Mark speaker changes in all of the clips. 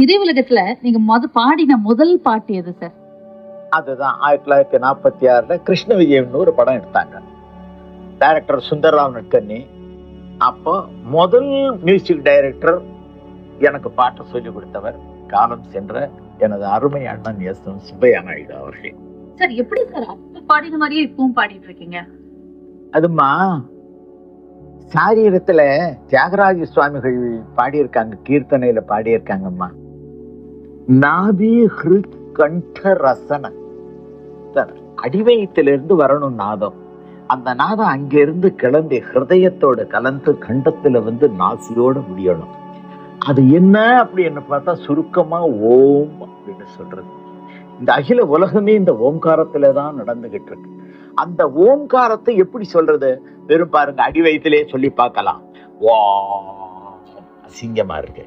Speaker 1: திரையுலகத்துல நீங்க மொத பாடின முதல் பாட்டு எது சார்
Speaker 2: அதுதான். ஆயிரத்தி தொள்ளாயிரத்தி நாற்பத்தி ஆறுல கிருஷ்ண விஜயம்னு ஒரு படம் எடுத்தாங்க. டைரக்டர் சுந்தர்ராவ் நட்கண்ணி அப்போ முதல் மியூசிக் டைரக்டர் எனக்கு பாட்டு சொல்லி கொடுத்தவர் காலம் சென்ற எனது அருமை அண்ணன் எஸ் எம் சுப்பையா நாயுடு அவர்கள்.
Speaker 1: சார் எப்படி சார் அப்ப பாடின மாதிரியே இப்பவும் பாடிட்டு இருக்கீங்க?
Speaker 2: அதுமா சாரீரத்துல தியாகராஜ சுவாமிகள் பாடியிருக்காங்க கீர்த்தனையில பாடியிருக்காங்கம்மா. நாபி கண்ட ரசன அடிவயத்திலிருந்து வரணும் நாதம். அந்த நாதம் அங்கிருந்து கிளம்பி ஹிருதயத்தோட கலந்து கண்டத்துல வந்து நாசியோட முடியணும். அது என்ன அப்படின்னு பார்த்தா சுருக்கமா ஓம் அப்படின்னு சொல்றது. இந்த அகில உலகமே இந்த ஓம்காரத்துல தான் நடந்துகிட்டு இருக்கு. அந்த ஓம்காரத்தை எப்படி சொல்றது? வெறும் பாருங்க அடி வயிற்றிலே சொல்லி பார்க்கலாம். ஓ அசிங்கமா இருக்கு.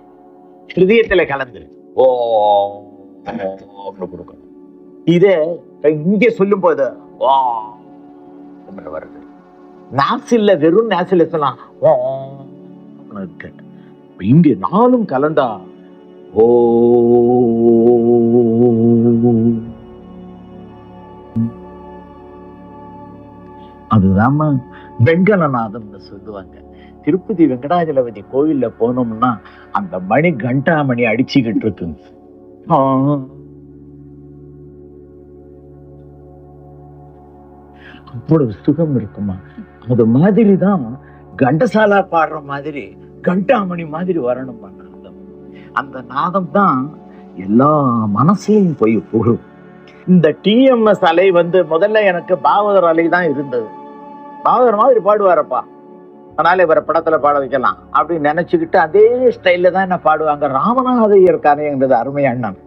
Speaker 2: ஹிருதயத்துல கலந்துருக்கு ஓ கொடுக்கணும் இதே இங்க சொல்லும் போது ஓ வருது நாசில்ல வெறும் நாசில சொல்லலாம் ஓ இருக்கு இப்ப இங்க நாளும் கலந்தா ஓ அதுதான் வெங்கலநாதம்னு சொல்லுவாங்க. திருப்பதி வெங்கடாஜலபதி கோவில்ல போனோம்னா அந்த மணி கண்டா மணி அடிச்சுக்கிட்டு இருக்கு. அவ்வளவு சுகம் இருக்குமா? அது மாதிரி தான் கண்டசாலா பாடுற மாதிரி கண்டாமணி மாதிரி வரணும் நாதம்? அந்த நாதம் தான் எல்லா மனசையும் போய் போகும் இந்த டிஎம்எஸ் அலை வந்து முதல்ல எனக்கு பாவதர் அலை தான் இருந்தது. பாகர் மாதிரி பாடுவாரப்பா. அதனால இவரை படத்துல பாட வைக்கலாம். அப்படின்னு நினைச்சுக்கிட்டு அதே ஸ்டைல்ல தான் என்ன பாடுவாங்க. ராமநாதையர் கதைங்கிறது அருமை அண்ணன்.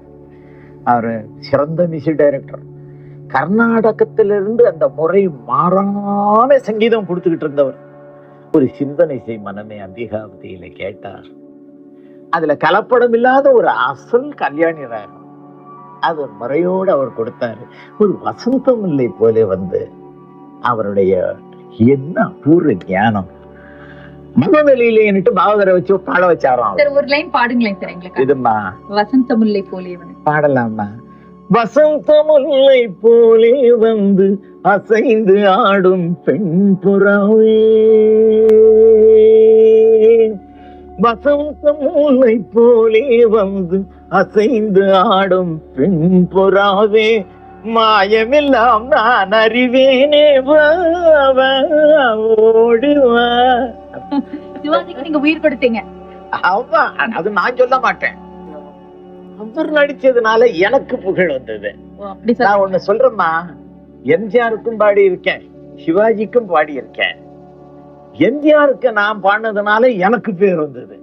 Speaker 2: அவரு சிறந்த மியூசிக் டைரக்டர். கர்நாடகத்திலிருந்து அந்த முறை மாறான சங்கீதம் கொடுத்துக்கிட்டு இருந்தவர். ஒரு சிந்தனை செய் மனமே அம்பிகாவதியில கேட்டார். அதுல கலப்படம் இல்லாத ஒரு அசல் கல்யாணி ராகம் அது முறையோடு அவர் கொடுத்தாரு. ஒரு வசந்தம் இல்லை போல வந்து அவருடைய என்ன அபூர்வ ஞானம்? மனநிலையிலேன்னுட்டு பாவதரை வச்சு பாட வச்சாராம்
Speaker 1: சார் ஒரு லைன் பாடுங்களேன் சார் எங்களுக்கு.
Speaker 2: இதுமா
Speaker 1: வசந்த முல்லை போலே வந்து
Speaker 2: பாடலாமா வசந்த முல்லை போலே வந்து அசைந்து ஆடும் பெண் புறாவே. வசந்த முல்லை போலே வந்து அசைந்து ஆடும் பெண் புறாவே. மாயமெல்லாம் நான் அறிவேனே வா, வா, ஓடு வா
Speaker 1: சிவாஜிக்கு நீங்க உயிர் கொடுத்தீங்க.
Speaker 2: ஆமா அது நான் சொல்ல மாட்டேன். அவர் நடிச்சதுனால எனக்கு புகழ் வந்தது. நான் ஒண்ணு சொல்றேம்மா எம்ஜிஆருக்கும் பாடி இருக்கேன் சிவாஜிக்கும் பாடி இருக்கேன் எம்ஜிஆருக்கு நான் பாடினதுனால எனக்கு பேர் வந்தது.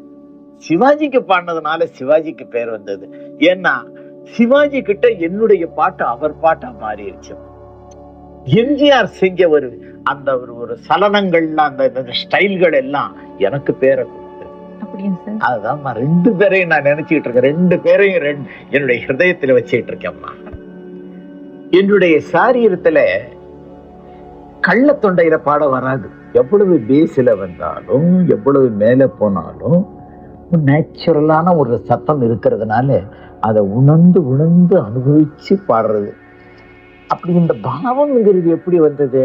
Speaker 2: சிவாஜிக்கு பாடினதுனால சிவாஜிக்கு பேர் வந்தது. ஏன்னா சிவாஜி கிட்ட என்னுடைய பாட்டு அவர் பாட்டா மாறிடுச்சு எம்ஜிஆர் செஞ்ச ஒரு அந்த ஒரு ஒரு சலனங்கள்ல அந்த ஸ்டைல்கள் எல்லாம் எனக்கு பேரை அதுதான் ரெண்டு பேரையும் நான் நினைச்சுக்கிட்டு இருக்கேன். ரெண்டு பேரையும் ரெண்டு என்னுடைய ஹிருதயத்துல வச்சுக்கிட்டு இருக்கேன்மா என்னுடைய சாரீரத்துல கள்ள தொண்டையில பாட வராது. எவ்வளவு பேஸ்ல வந்தாலும் எவ்வளவு மேல போனாலும் நேச்சுரலான ஒரு சத்தம் இருக்கிறதுனால அதை உணர்ந்து உணர்ந்து அனுபவிச்சு பாடுறது. அப்படி இந்த பாவம்ங்கிறது எப்படி வந்தது?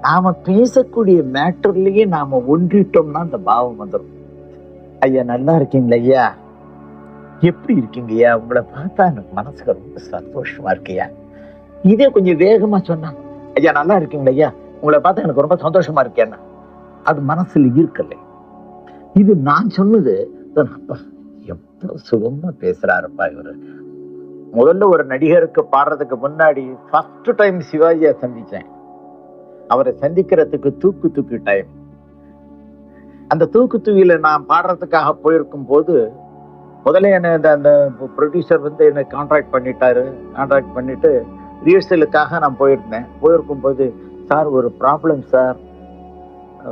Speaker 2: நாம பேசக்கூடிய மேட்டர்லயே நாம ஒன்றிட்டோம்னா அந்த பாவம் வந்துடும் ஐயா நல்லா இருக்கீங்களா ஐயா? எப்படி இருக்கீங்க ஐயா? உங்களை பார்த்தா எனக்கு மனசுக்கு ரொம்ப சந்தோஷமா இருக்கையா இதே கொஞ்சம் வேகமா சொன்னா ஐயா நல்லா இருக்கீங்களா ஐயா? உங்களை பார்த்தா எனக்கு ரொம்ப சந்தோஷமா இருக்கேன்னா அது மனசுல இருக்கல. இது நான் சொன்னது அப்பா, எவ்வளவு சுகமா பேசுறாருப்பா இவரு. முதல்ல ஒரு நடிகருக்கு பாடுறதுக்கு முன்னாடி ஃபர்ஸ்ட் டைம் சிவாஜியை சந்திச்சேன். அவரை சந்திக்கிறதுக்கு தூக்கு தூக்கு டைம் அந்த தூக்கு தூக்கில நான் பாடுறதுக்காக போயிருக்கும் போது முதல்ல என்ன இந்த அந்த ப்ரொடியூசர் வந்து என்னை கான்ட்ராக்ட் பண்ணிட்டாரு. கான்ட்ராக்ட் பண்ணிட்டு ரிஹர்சலுக்காக நான் போயிருந்தேன். போயிருக்கும் போது சார் ஒரு ப்ராப்ளம் சார்.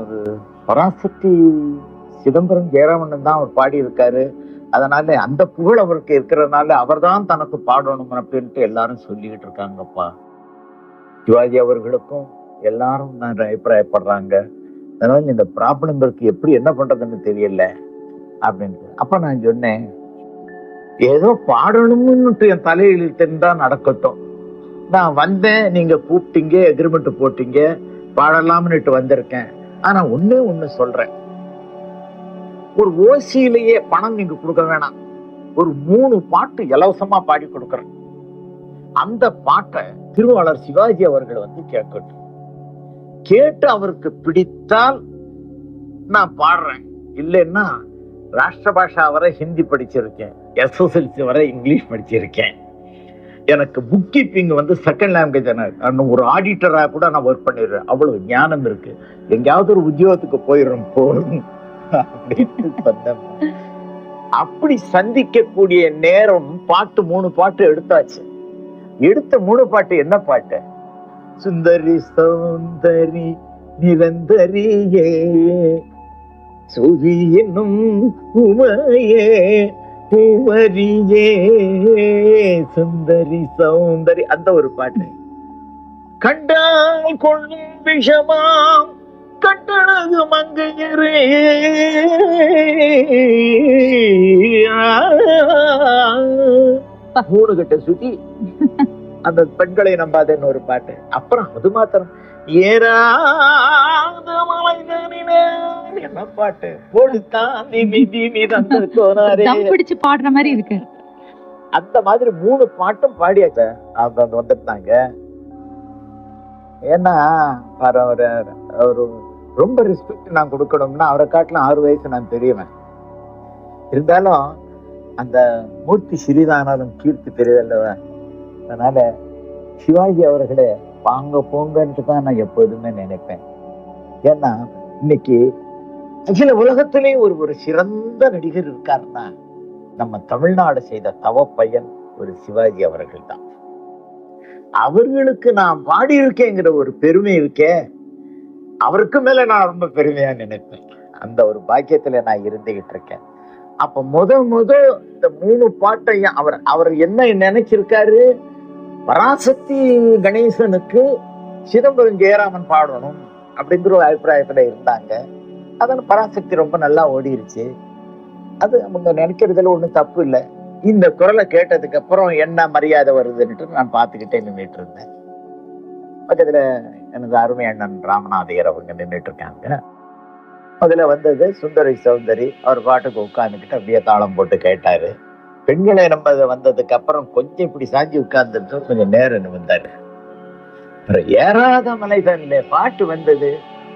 Speaker 2: ஒரு பராசக்தி சிதம்பரம் ஜெயராமன் தான் அவர் பாடி இருக்காரு அதனால அந்த புகழ் அவருக்கு இருக்கிறதுனால அவர்தான் தனக்கு பாடணும் அப்படின்ட்டு எல்லாரும் சொல்லிக்கிட்டு இருக்காங்கப்பா. சிவாஜி அவர்களுக்கும் எல்லாரும் நான் அபிப்பிராயப்படுறாங்க. அதனால இந்த ப்ராப்ளம் இருக்கு எப்படி என்ன பண்றதுன்னு தெரியல அப்படின்ட்டு. அப்ப நான் சொன்னேன் ஏதோ பாடணும்னுட்டு என் தலையில் தெரிந்தா நடக்கட்டும். நான் வந்தேன் நீங்க கூப்பிட்டீங்க எக்ரிமெண்ட் போட்டீங்க பாடலாம்னுட்டு வந்திருக்கேன். ஆனா ஒண்ணே ஒண்ணு சொல்றேன். ஒரு ஓசியிலேயே பணம் நீங்க கொடுக்க வேணாம். ஒரு மூணு பாட்டு இலவசமா பாடி கொடுக்கறேன். அந்த பாட்டை திருவாளர் சிவாஜி அவர்கள் வந்து கேட்கட்டும். கேட்டு அவருக்கு பிடித்தால் நான் பாடுறேன். இல்லைன்னா ராஷ்டிர பாஷா வரை ஹிந்தி படிச்சிருக்கேன். எஸ்எஸ்எல்சி வரை இங்கிலீஷ் படிச்சிருக்கேன். எனக்கு புக் கீப்பிங் வந்து செகண்ட் லாங்குவேஜ் ஒரு ஆடிட்டராக கூட நான் ஒர்க் பண்ணிடுறேன். அவ்வளவு ஞானம் இருக்கு. எங்கேயாவது ஒரு உத்தியோகத்துக்கு போயிடும் போதும். அப்படின்னு சொன்னேன். அப்படி சந்திக்கக்கூடிய நேரம் பாட்டு மூணு பாட்டு எடுத்தாச்சு. எடுத்த மூணு பாட்டு என்ன பாட்டு? சுந்தரி சௌந்தரி நிரந்தரியே சுவி என்னும் உமையே பூமரியே சுந்தரி சௌந்தரி. அந்த ஒரு பாட்டு. கண்டால் கொள்ளும் விஷமாம் கட்டழகு மங்கையரே. மூணு கட்ட சுத்தி அந்த பெண்களை நம்பாதன்னு ஒரு பாட்டு. அப்புறம் அது மாத்திரம். ஏறாத மலைகளிலே என்ன பாட்டு? போடுத்தான் நிமி திமி தந்த கோனாரே
Speaker 1: பிடிச்சு பாடுற மாதிரி இருக்கு.
Speaker 2: அந்த மாதிரி மூணு பாட்டும் பாடியாச்ச. அவங்க வந்து வந்துட்டாங்க. ஏன்னா அவரு அவரு ரொம்ப ரெஸ்பெக்ட் நான் கொடுக்கணும்னா அவரை காட்டிலும் ஆறு வயசு நான் பெரியவன். இருந்தாலும் அந்த மூர்த்தி சிறிதானாலும் கீர்த்தி பெரியதல்லவா? அதனால சிவாஜி அவர்களே வாங்க போங்கன்ட்டு தான் நான் எப்போதுமே நினைப்பேன். ஏன்னா இன்னைக்கு அகில உலகத்திலே ஒரு ஒரு சிறந்த நடிகர் இருக்காருன்னா நம்ம தமிழ்நாடு செய்த தவ பையன் ஒரு சிவாஜி அவர்கள் தான் அவர்களுக்கு நான் பாடியிருக்கேங்கிற ஒரு பெருமை இருக்கே அவருக்கு மேல நான் ரொம்ப பெருமையா நினைப்பேன். அந்த ஒரு பாக்கியத்துல நான் இருந்துகிட்டு இருக்கேன். அப்ப முத முத இந்த மூணு பாட்டையும் அவர் அவர் என்ன நினைச்சிருக்காரு? பராசக்தி கணேசனுக்கு சிதம்பரம் ஜெயராமன் பாடணும் அப்படிங்கிற ஒரு அபிப்பிராயத்துல இருந்தாங்க. அதனால பராசக்தி ரொம்ப நல்லா ஓடிருச்சு. அது அவங்க நினைக்கிறதுல ஒன்றும் தப்பு இல்லை. இந்த குரலை கேட்டதுக்கு அப்புறம் என்ன மரியாதை வருதுன்ட்டு நான் பார்த்துக்கிட்டே நின்றுட்டு இருந்தேன். பக்கத்தில் எனது அருமை அண்ணன் ராமநாதையர் அவங்க நின்றுட்டு இருக்காங்க அதில் வந்தது சுந்தரி சௌந்தரி அவர் பாட்டுக்கு உட்காந்துக்கிட்டு அப்படியே தாளம் போட்டு கேட்டாரு. பெண்களை நம்ம வந்ததுக்கு அப்புறம் கொஞ்சம் இப்படி சாஞ்சி உட்கார்ந்துட்டு கொஞ்சம் நேரம் வந்தாரு அப்புறம் ஏறாத மலைதன்ல பாட்டு வந்தது.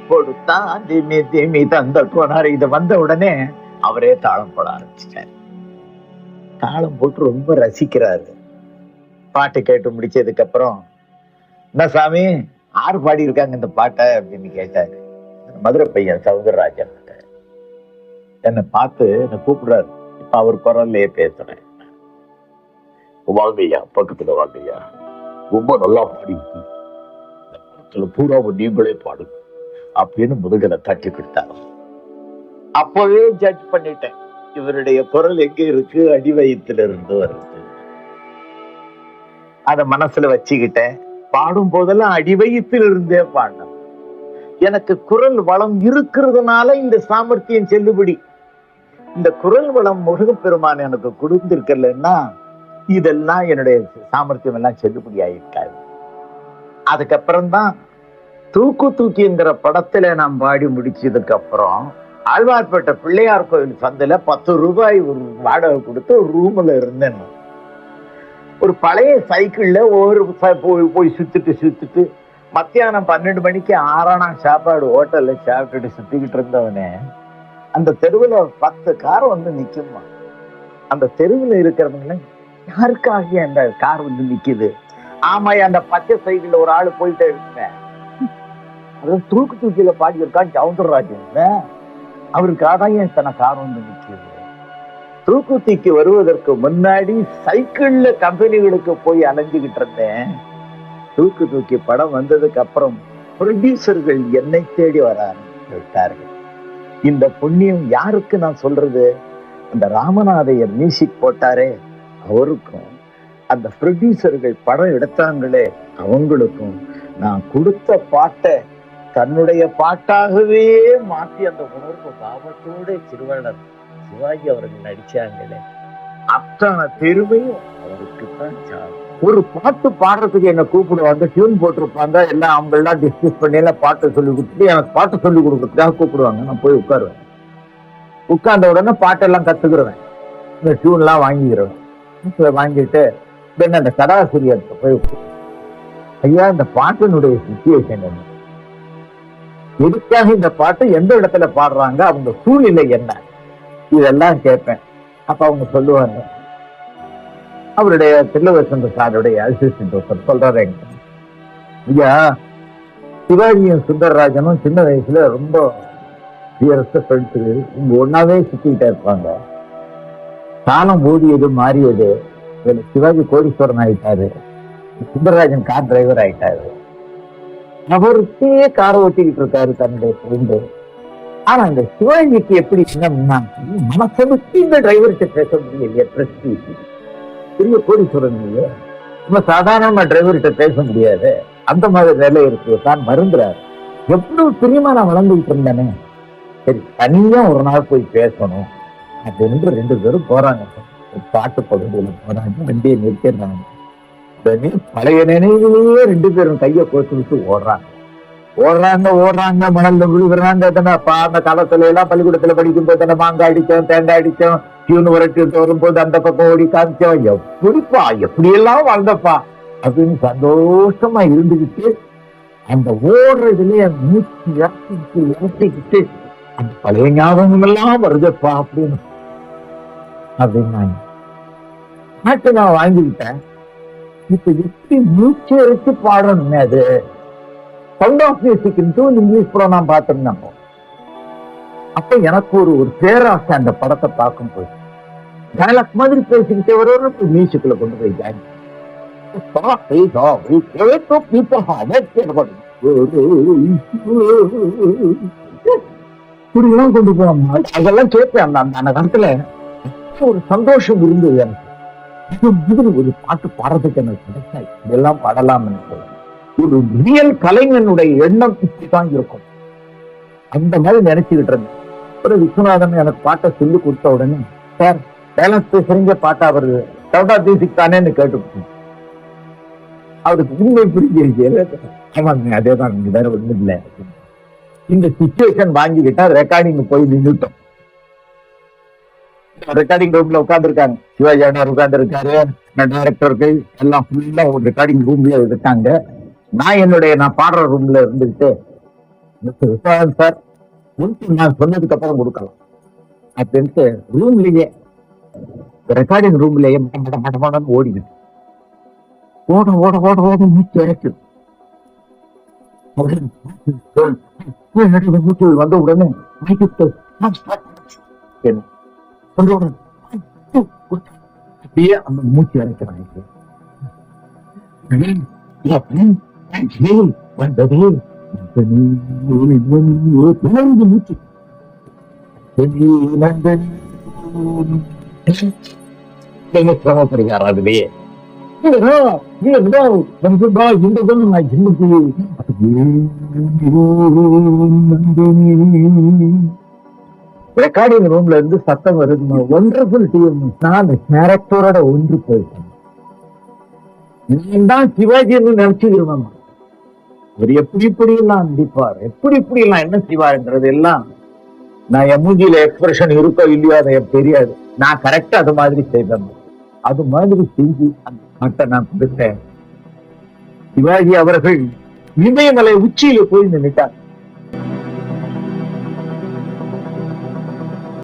Speaker 2: கொடுத்தான் திமி திமி தந்த போனார் இது வந்த உடனே அவரே தாளம் போட ஆரம்பிச்சிட்டாரு. தாளம் போட்டு ரொம்ப ரசிக்கிறாரு. பாட்டு கேட்டு முடிச்சதுக்கு அப்புறம் என்ன சாமி ஆறு பாடி இருக்காங்க இந்த பாட்டை அப்படின்னு கேட்டாரு. மதுரை பையன் சவுந்தரராஜன் என்னை பார்த்து என்னை கூப்பிடுறாரு. இப்ப அவர் குரல்லையே பேசுறேன். வாங்கய்யா பக்கத்துல வாங்கய்யா. ரொம்ப நல்லா பாடி இந்த படத்துல பூராவும் நீங்களே பாடு அப்படின்னு முதுகலை தட்டி கொடுத்தாரு. அப்பவே ஜட்ஜ் பண்ணிட்டேன். இவருடைய குரல் எங்க இருக்கு? அடி இருந்து வருது. அத மனசுல வச்சுக்கிட்டேன். பாடும் போதெல்லாம் அடி இருந்தே பாடினேன். எனக்கு குரல் வளம் இருக்கிறதுனால இந்த சாமர்த்தியம் செல்லுபடி. இந்த குரல் வளம் முருகப்பெருமான் எனக்கு கொடுத்திருக்கலன்னா இதெல்லாம் என்னுடைய சாமர்த்தியம் எல்லாம் செல்லுபடி ஆயிருக்காது அதுக்கப்புறம் தான் தூக்கு தூக்கிங்கிற படத்துல நான் பாடி முடிச்சதுக்கு அப்புறம் ஆழ்வார்பேட்டை பிள்ளையார் கோயில் சந்தையில பத்து ரூபாய் ஒரு வாடகை கொடுத்து ஒரு ரூம்ல இருந்தேன் ஒரு பழைய சைக்கிளில் ஒவ்வொரு ச- போய் போய் சுற்றிட்டு சுற்றிட்டு மத்தியானம் பன்னெண்டு மணிக்கு ஆறானா சாப்பாடு ஹோட்டல்ல சாப்பிட்டுட்டு சுற்றிக்கிட்டு இருந்தவனே அந்த தெருவில் பத்து கார் வந்து நிற்குமா அந்த தெருவில் இருக்கிறவங்கள யாருக்காக அந்த கார் வந்து நிற்குது ஆமாம் அந்த பச்சை சைக்கிளில் ஒரு ஆள் போயிட்டே இருந்தேன். அது தூக்கு தூக்கியில் பாடியிருக்கான் சவுந்தரராஜன் அவருக்காக ஏன் இத்தனை கார் வந்து நிற்குது தூக்கு தூக்கி வருவதற்கு முன்னாடி சைக்கிள்ல கம்பெனிகளுக்கு போய் அலைஞ்சுக்கிட்டு இருந்தேன். தூக்கு தூக்கி படம் வந்ததுக்கு அப்புறம் ப்ரொடியூசர்கள் என்னை தேடி வர ஆரம்பித்தார்கள். இந்த புண்ணியம் யாருக்கு நான் சொல்றது? அந்த ராமநாதையர் மியூசிக் போட்டாரே அவருக்கும். அந்த ப்ரொடியூசர்கள் படம் எடுத்தாங்களே அவங்களுக்கும். நான் கொடுத்த பாட்டை தன்னுடைய பாட்டாகவே மாற்றி அந்த உணர்வு பாவத்தோட சிறுவனர் சிவாஜி அவர்கள் நடிச்சாங்களே. அத்தனை பெருமையும் அவருக்கு தான் சாரும். ஒரு பாட்டு பாடுறதுக்கு என்ன கூப்பிடுவாங்க டியூன் போட்டிருப்பாங்க எல்லாம் அவங்க எல்லாம் டிஸ்கஸ் பண்ணி எல்லாம் பாட்டு சொல்லி கொடுத்துட்டு எனக்கு பாட்டு சொல்லி கொடுக்கறதுக்காக கூப்பிடுவாங்க. நான் போய் உட்காருவேன். உட்கார்ந்த உடனே பாட்டெல்லாம் கத்துக்கிறவன் இந்த டியூன் எல்லாம் வாங்கிக்கிறேன் வாங்கிட்டு தென் அந்த கடாசிரியர்கிட்ட போய் ஐயா இந்த பாட்டினுடைய சுச்சுவேஷன் என்ன? எதுக்காக இந்த பாட்டு எந்த இடத்துல பாடுறாங்க? அவங்க சூழ்நிலை என்ன? இதெல்லாம் கேட்பேன். அப்ப அவங்க சொல்லுவாங்க. அவருடைய தில்லவசந்த சாருடைய அசிஸ்டன்ட் ஒருத்தர் சொல்றாரு எங்க ஐயா சிவாஜியும் சுந்தரராஜனும் சின்ன வயசுல ரொம்ப டியரஸ்ட் ஃப்ரெண்ட்ஸு இங்க ஒன்னாவே சுத்திக்கிட்டே இருப்பாங்க. காலம் ஊதியது மாறியது. இதுல சிவாஜி கோடீஸ்வரன் ஆயிட்டாரு. சுந்தரராஜன் கார் டிரைவர் ஆயிட்டாரு. அவருக்கே காரை ஓட்டிக்கிட்டு இருக்காரு தன்னுடைய ஃப்ரெண்டு ஆனா அந்த சிவாஜிக்கு எப்படி என்னன்னா மனசை விட்டு இந்த டிரைவர்கிட்ட பேச முடியலையே பிரஸ்டீஜ் பெரிய கோடீஸ்வரன் இல்லையே நம்ம சாதாரணமா டிரைவர்கிட்ட பேச முடியாது. அந்த மாதிரி வேலை இருக்கு தான் மருந்துறாரு எவ்வளவு பிரியமா நான் வளர்ந்துகிட்டு இருந்தேனே. சரி தனியா ஒரு நாள் போய் பேசணும். அப்படின்னு ரெண்டு பேரும் போறாங்க. பாட்டு பகுதியில போறாங்க வண்டியை நிறுத்திடுறாங்க. பழைய நினைவிலேயே ரெண்டு பேரும் கையை கோத்து விட்டு ஓடுறாங்க. ஓடுறாங்க ஓடுறாங்க மணல்ல விழுகிறாங்க. தானேப்பா அந்த காலத்துல எல்லாம் பள்ளிக்கூடத்துல படிக்கும் போது தானே மாங்காய் அடிச்சோம் தேங்காய் அடிச்சோம் டியூன் உரைச்சு வரும்போது அந்த பக்கம் ஓடி காமிச்சோம் எப்படிப்பா? எப்படி எல்லாம் வாழ்ந்தப்பா? அப்படின்னு சந்தோஷமா இருந்துகிட்டு அந்த ஓடுறதுலயே மூச்சு இறக்கிட்டு இறக்கிக்கிட்டு அந்த பழைய ஞாபகம் எல்லாம் வருதப்பா அப்படின்னு. அப்படின்னாங்க பாட்டு நான் வாங்கிக்கிட்டேன். இப்ப எப்படி மூச்சு இறைச்சு பாடணுமே அது? சவுண்ட் ஆஃப் மியூசிக் இங்கிலீஷ் படம் நான் பார்த்திருந்தேன் அப்ப எனக்கு ஒரு ஒரு பேராசை அந்த படத்தை பார்க்கும்போது. டைலாக் மாதிரி பேசிக்கிட்டே வர மியூசிக்ல கொண்டு போய் ஜாயின் இப்படிலாம் கொண்டு போனோம்னா அதெல்லாம் கேட்பேன் அந்த அந்த- காலத்துல. ஒரு சந்தோஷம் இருந்தது எனக்கு. இது மாதிரி ஒரு பாட்டு பாடுறதுக்கு எனக்கு கிடைச்சா இதெல்லாம் பாடலாம் எனக்கு ஒரு ரியல் கலைஞனுடைய எண்ணம் இப்படிதான் இருக்கும். அந்த மாதிரி நினைச்சுக்கிட்டு இருந்தேன். ஒரு விஸ்வநாதன் எனக்கு பாட்டை சொல்லி கொடுத்த உடனே சார் பேலன்ஸ் பேசுறீங்க பாட்டா வருது? சவுண்டா தேசிக் தானேன்னு கேட்டு அவருக்கு உண்மை புரிஞ்சிருச்சு. ஆமாங்க அதே தான் வேற ஒண்ணும் இல்லை. இந்த சுச்சுவேஷன் வாங்கிக்கிட்டா ரெக்கார்டிங் போய் நின்றுட்டோம் ரெக்கார்டிங் ரூம்ல உட்கார்ந்துருக்காங்க சிவாஜி உட்கார்ந்து இருக்காரு டைரக்டருக்கு எல்லாம் ஃபுல்லா ஒரு ரெக்கார்டிங் ரூம்ல இருக்காங்க நான் என்னுடைய நான் பாடுற ரூம்ல இருந்துகிட்டு விஸ்வநாதன் சார் முன்கூர் நான் சொன்னதுக்கு அப்புறம் கொடுக்கலாம். அப்படின்ட்டு ரூம்லயே ரெக்கார்டிங் ரூம்லயே மட மட மட மடன்னு ஓட ஓட ஓட ஓட மூச்சு இறக்கு. மூச்சு வந்த உடனே உடனே அப்படியே அந்த மூச்சு இறக்கிறாங்க வந்தது மூச்சு சிரமப்படுகிறார் அதுலயே ரெக்கார்டிங் ரூம்ல இருந்து சத்தம் வருது ஒண்டர்ஃபுல் டீம் நான் அந்த கேரக்டரோட ஒன்று போயிட்டேன் நான் தான் சிவாஜின்னு நினைச்சுக்கிறேன் அவர் எப்படி இப்படி எல்லாம் நடிப்பார்? எப்படி இப்படி எல்லாம் என்ன செய்வாருன்றது எல்லாம் நான் என் மூஞ்சியில எக்ஸ்பிரஷன் இருக்கோ இல்லையோ அதை எனக்கு தெரியாது. நான் கரெக்டா அது மாதிரி செய்தேன். அது மாதிரி செஞ்சு அந்த பாட்டை நான் கொடுத்தேன். சிவாஜி அவர்கள் இமயமலை உச்சியில போய் நின்றுட்டார்